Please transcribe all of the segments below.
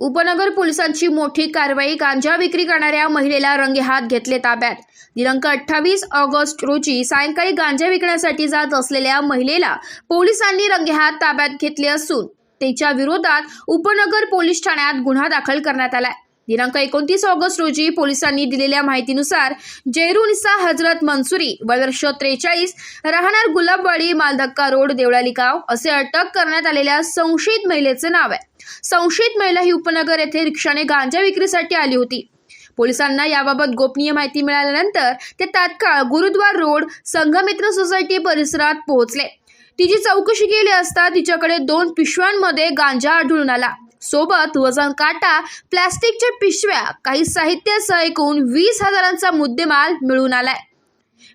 उपनगर पोलिसांची मोठी कारवाई गांजा विक्री करणाऱ्या महिलेला रंगेहात घेतले ताब्यात. दिनांक अठ्ठावीस ऑगस्ट रोजी सायंकाळी गांजा विकण्यासाठी जात असलेल्या महिलेला पोलिसांनी रंगेहात ताब्यात घेतले असून तिच्या विरोधात उपनगर पोलीस ठाण्यात गुन्हा दाखल करण्यात आलाय. दिनांक एकोणतीस ऑगस्ट रोजी पोलिसांनी दिलेल्या माहितीनुसार जैरुनिसा हजरत मनसुरी वर्ष त्रेचाळीस राहणार गुलाबवाडी मालधक्का रोड देवळाली गाव असे अटक करण्यात आलेल्या संशयित महिलेचे नाव आहे. संशयित महिला ही उपनगर येथे रिक्षाने गांजा विक्रीसाठी आली होती. पोलिसांना याबाबत गोपनीय माहिती मिळाल्यानंतर ते तात्काळ गुरुद्वार रोड संघमित्र सोसायटी परिसरात पोहोचले. तिची चौकशी केली असता तिच्याकडे दोन पिशव्यांमध्ये गांजा आढळून आला. सोबत वजन काटा प्लॅस्टिकच्या पिशव्या काही साहित्यासह एकूण वीस हजारांचा मुद्देमाल मिळून आलाय.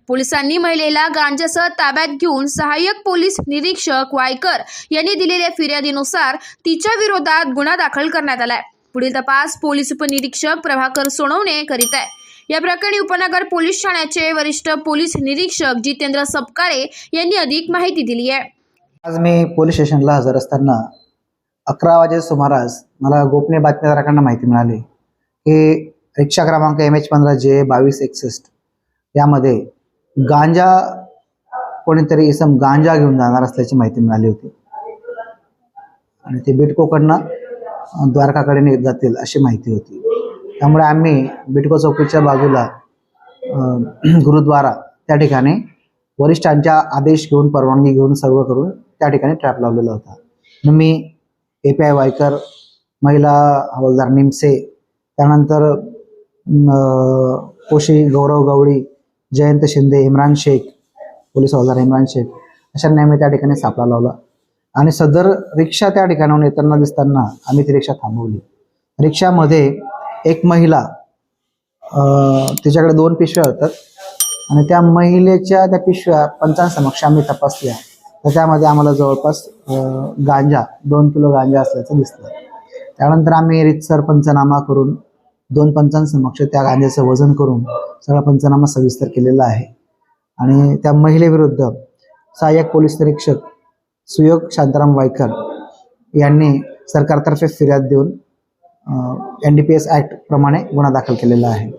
पोलिसांनी महिलेला गांजासह ताब्यात घेऊन सहाय्यक पोलीस निरीक्षक वायकर यांनी दिलेल्या फिर्यादीनुसार तिच्या विरोधात गुन्हा दाखल करण्यात आलाय. पुढील तपास पोलीस उपनिरीक्षक प्रभाकर सोनवणे करीत आहे. या प्रकरणी उपनगर पोलीस ठाण्याचे वरिष्ठ पोलीस निरीक्षक जितेंद्र सपकाळे यांनी अधिक माहिती दिली आहे. आज मी पोलीस स्टेशनला हजर असताना अकरा वाजे सुमारास मला गोपनीय बातमीदाराकडनं माहिती मिळाली की रिक्षा क्रमांक एम एच पंधरा जे बावीस एकसष्ट यामध्ये गांजा कोणीतरी इसम गांजा घेऊन जाणार असल्याची माहिती मिळाली होती. आणि ते बिटकोकडनं द्वारकाकडे निघत जातील अशी माहिती होती. त्यामुळे आम्ही बिटको चौकीच्या बाजूला गुरुद्वारा त्या ठिकाणी वरिष्ठांच्या आदेश घेऊन परवानगी घेऊन सर्व करून त्या ठिकाणी ट्रॅप लावलेला होता. मग मी ए पी आय वायकर महिला हवालदार निमसे त्यानंतर कोशी गौरव गवळी जयंत शिंदे इम्रान शेख पोलीस हवालदार इम्रान शेख अशा आम्ही त्या ठिकाणी सापळा लावला. आणि सदर रिक्षा त्या ठिकाणाहून येताना दिसताना आम्ही ती रिक्षा थांबवली. रिक्षामध्ये एक महिला तिच्याकडे दोन पिशव्या होतात आणि त्या महिलेच्या त्या पिशव्या पंचांसमक्ष आम्ही तपासल्या. तर त्यामध्ये आम्हाला जवळपास गांजा दोन किलो गांजा असल्याचं दिसलं त्यानंतर आम्ही रितसर पंचनामा करून दोन पंचांसमक्ष त्या गांजाचं वजन करून सगळा पंचनामा सविस्तर केलेला आहे. आणि त्या महिलेविरुद्ध सहाय्यक पोलीस निरीक्षक सुयोग शांताराम वायकर यांनी सरकारतर्फे फिर्याद देऊन N D P S act प्रमाणे गुन्हा दाखल केलेला आहे.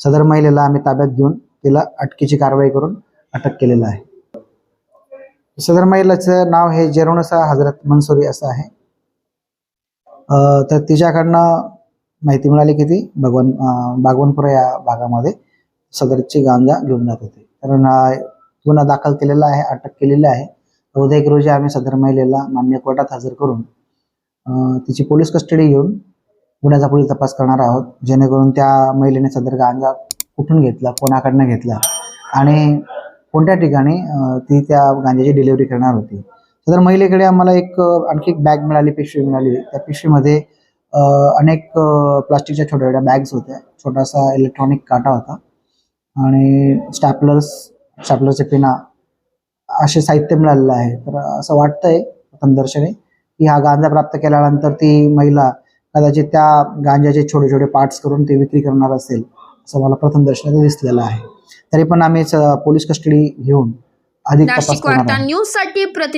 सदर महिलेला आम्ही ताब्यात घेऊन तिला अटकेची कारवाई करून अटक केलेलं आहे. सदर महिलेचं नाव हे जेरोनसा हजरत मनसुरी असं आहे. तर तिच्याकडनं माहिती मिळाली की ती भगवान बागवनपुरा या भागामध्ये सदरची गांजा घेऊन जात होती. कारण गुन्हा दाखल केलेला आहे अटक केलेली आहे. उद्या एक रोजी आम्ही सदर महिलेला मान्य कोर्टात हजर करून तिची पोलीस कस्टडी घेऊन गुन्ह्याचा पुढील तपास करणार आहोत. जेणेकरून त्या महिलेने सदर गांजा कुठून घेतला कोणाकडनं घेतला आणि कोणत्या ठिकाणी ती त्या गांजाची डिलिव्हरी करणार होती. तर महिलेकडे आम्हाला एक आणखी एक बॅग मिळाली पिशवी मिळाली. त्या पिशवीमध्ये अनेक प्लास्टिकच्या छोट्या छोट्या बॅग्स होत्या. छोटासा इलेक्ट्रॉनिक काटा होता. आणि स्टॅपलर्स स्टॅपलरचे पिना असे साहित्य मिळालेलं आहे. तर असं वाटतंय प्रथमदर्शने की हा गांजा प्राप्त केल्यानंतर ती महिला कदाचित त्या गांजाचे छोटे छोटे पार्ट्स करून ते विक्री करणार असेल. असं मला प्रथम दर्शनात दिसलेलं आहे. तरी पण आम्ही स- पोलीस कस्टडी घेऊन अधिक तपास नाशिक करणार वार्ता आहोत. न्यूजसाठी प्रतिनिधी